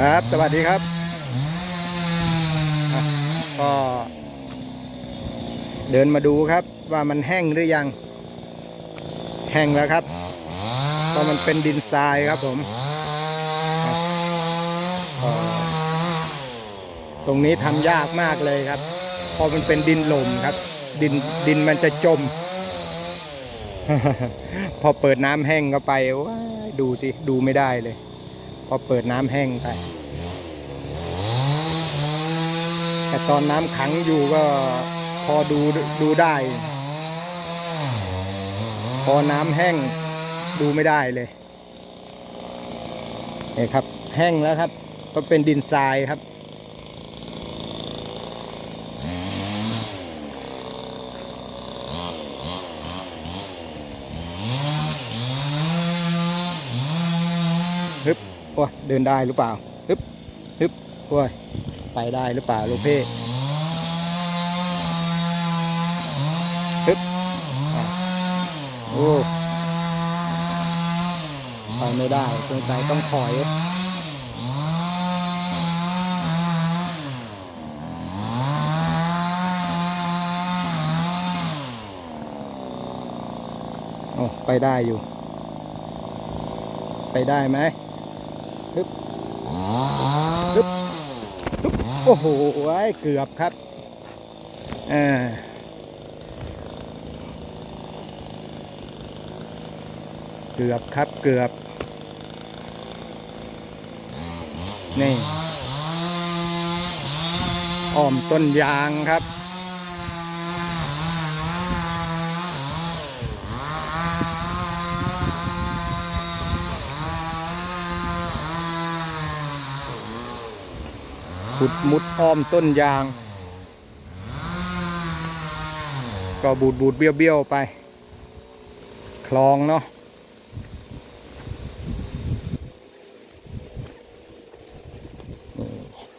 ครับ สวัสดีครับ ก็ เดินมาดูครับว่ามันแห้งหรือยัง แห้งแล้วครับก็มันเป็นดินทรายครับผม ตรงนี้ทำยากมากเลยครับเพราะมันเป็นดินหล่มครับ ดินดินมันจะจม พอเปิดน้ำแห้งเข้าไปว้าดูสิ ดูไม่ได้เลย พอเปิดน้ำแห้งไป แต่ตอนน้ำขังอยู่ก็พอดูดูได้ พอน้ำแห้งดูไม่ได้เลยนี่ครับ แห้งแล้วครับก็เป็นดินทรายครับ อ้ยเดินได้หรือเปล่าฮึบฮึบโอ้ยไปได้หรือเปล่าลูกเพ่ฮึบโอ้ไปไม่ได้สงสัยต้องถอยโอ้ไปได้อยู่ ไปได้ไหม ฮึบฮึบฮึบโอ้โหไอ้เกือบครับเอ่าเกือบครับเกือบ นี่อ้อมต้นยางครับ ขุดมุดอ้อมต้นยาง ก็บูดบูดเบี้ยวเบี้ยวไป คลองเนาะ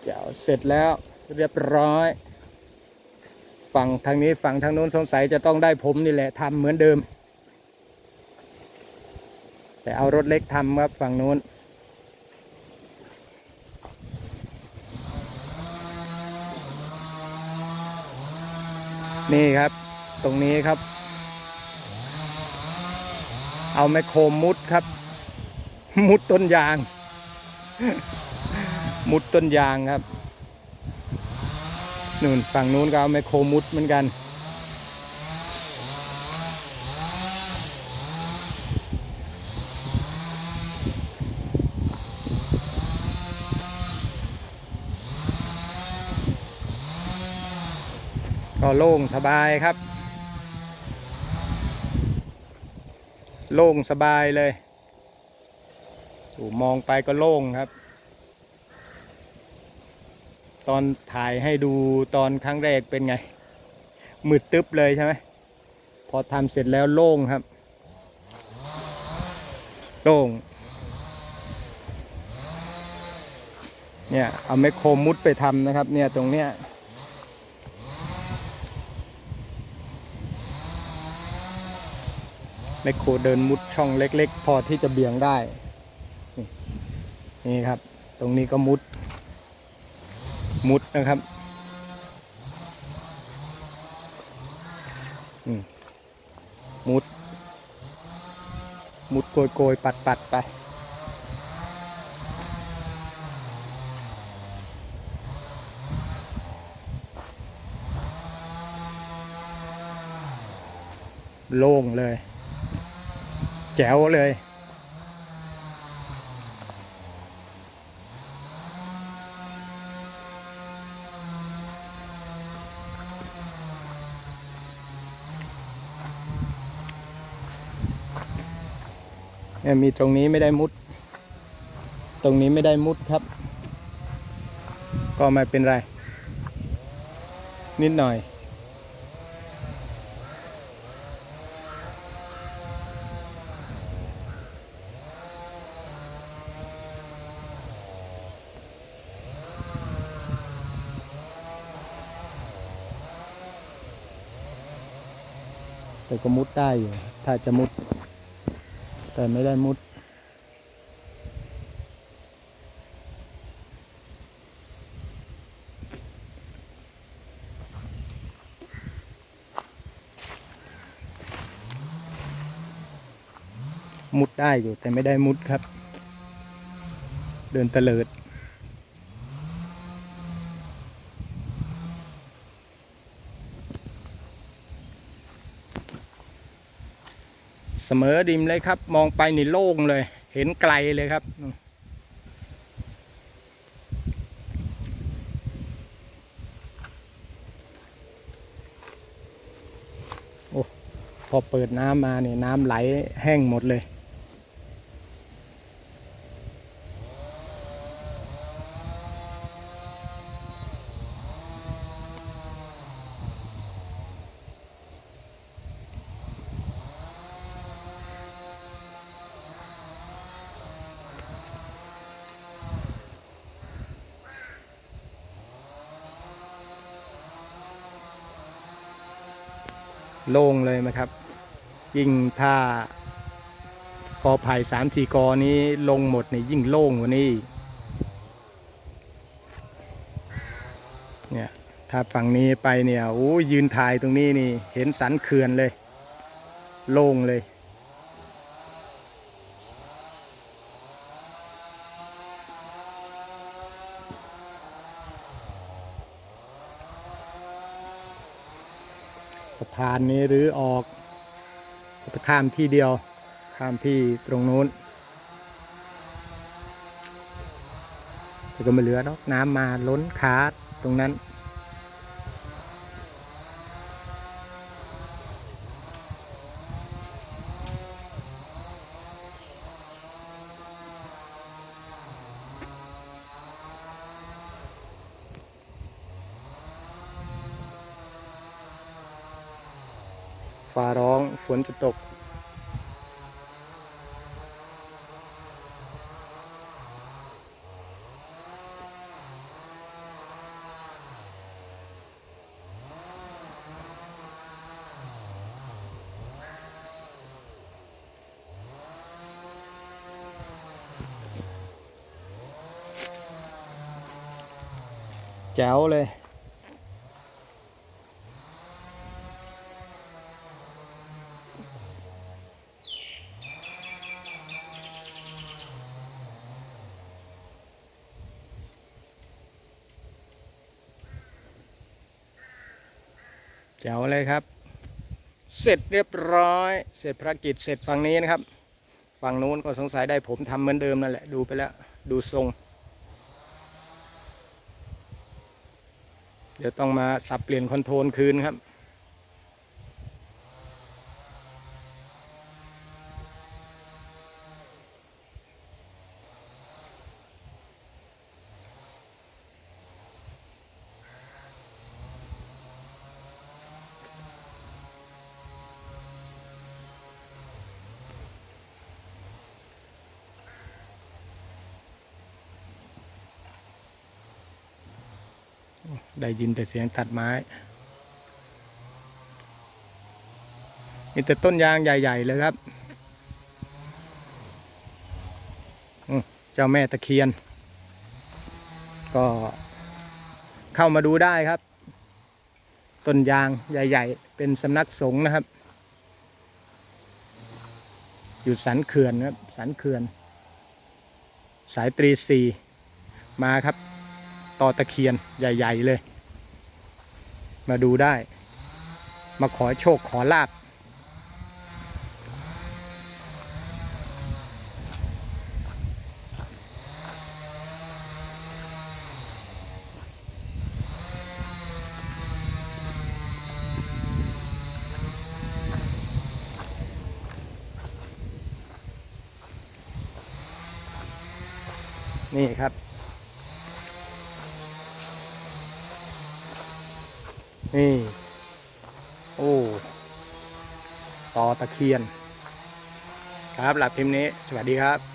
เจ้าเสร็จแล้วเรียบร้อย ฝั่งทางนี้ฝั่งทางโน้นสงสัยจะต้องได้ผมนี่แหละทำเหมือนเดิม แต่เอารถเล็กทำครับฝั่งโน้น นี่ครับ ตรงนี้ครับ เอาแมคโครมุดครับ มุดต้นยาง มุดต้นยางครับนู่นฝั่งนู้นก็เอาแมคโครมุดเหมือนกัน ก็โล่งสบายครับ โล่งสบายเลยมองไปก็โล่งครับ ตอนถ่ายให้ดูตอนครั้งแรกเป็นไง มืดตึ๊บเลยใช่ไหมพอทำเสร็จแล้วโล่งครับ โล่ง เนี่ย เอาไมคโครมุดไปทำนะครับ เนี่ยตรงเนี้ย ไมคโครเดินมุดช่องเล็ก ๆ พอที่จะเบี่ยงได้นี่ครับ ตรงนี้ก็มุด มุดนะครับมมุด มุดโกยโกยปัดปัดไปโล่งเลย แจ๋วเลยเนี่ยมีตรงนี้ไม่ได้มุด ตรงนี้ไม่ได้มุดครับ ก็ไม่เป็นไร นิดหน่อย แต่ก็มุดได้อยู่ ถ้าจะมุด แต่ไม่ได้มุด มุดได้อยู่แต่ไม่ได้มุดครับ เดินเตลิด สมอดิมเลยครับ มองไปนี่โล่งเลย เห็นไกลเลยครับ โอ้ พอเปิดน้ำมาเนี่ยน้ำไหลแห้งหมดเลย โล่งเลยนะครับ ยิ่งถ้ากอไผ่สามสี่กอนี้ลงหมดนี่ยิ่งโล่งกว่านี้เนี่ยถ้าฝั่งนี้ไปเนี่ยโอ้ยืนถ่ายตรงนี้นี่เห็นสันเขื่อนเลย โล่งเลยานนี้หรือออกจะข้ามที่เดียว ข้ามที่ตรงนู้นแต่ก็ไม่เหลือเนาะน้ำมาล้นขาตรงนั้น ฟ้าร้องฝนจะตก แจ๋วเลย แจ๋วเลยครับ เสร็จเรียบร้อย เสร็จภารกิจเสร็จฝั่งนี้นะครับ ฝั่งนู้นก็สงสัยได้ผมทำเหมือนเดิมนั่นแหละดูไปแล้วดูทรง เดี๋ยวต้องมาสับเปลี่ยนคอนโทรลคืนครับ ได้ยินแต่เสียงตัดไม้ มีแต่ต้นยางใหญ่ ๆ เลยครับ เจ้าแม่ตะเคียน ก็เข้ามาดูได้ครับ ต้นยางใหญ่ ๆ เป็นสำนักสงฆ์นะครับ อยู่สันเขื่อนครับ สันเขื่อน สายตรีสีมาครับ ตอตะเคียนใหญ่ ๆ เลย มาดูได้ มาขอโชคขอลาบนี่ครับ นี่ โอ้ ต่อตะเคียน ครับหลับพิมพ์นี้ สวัสดีครับ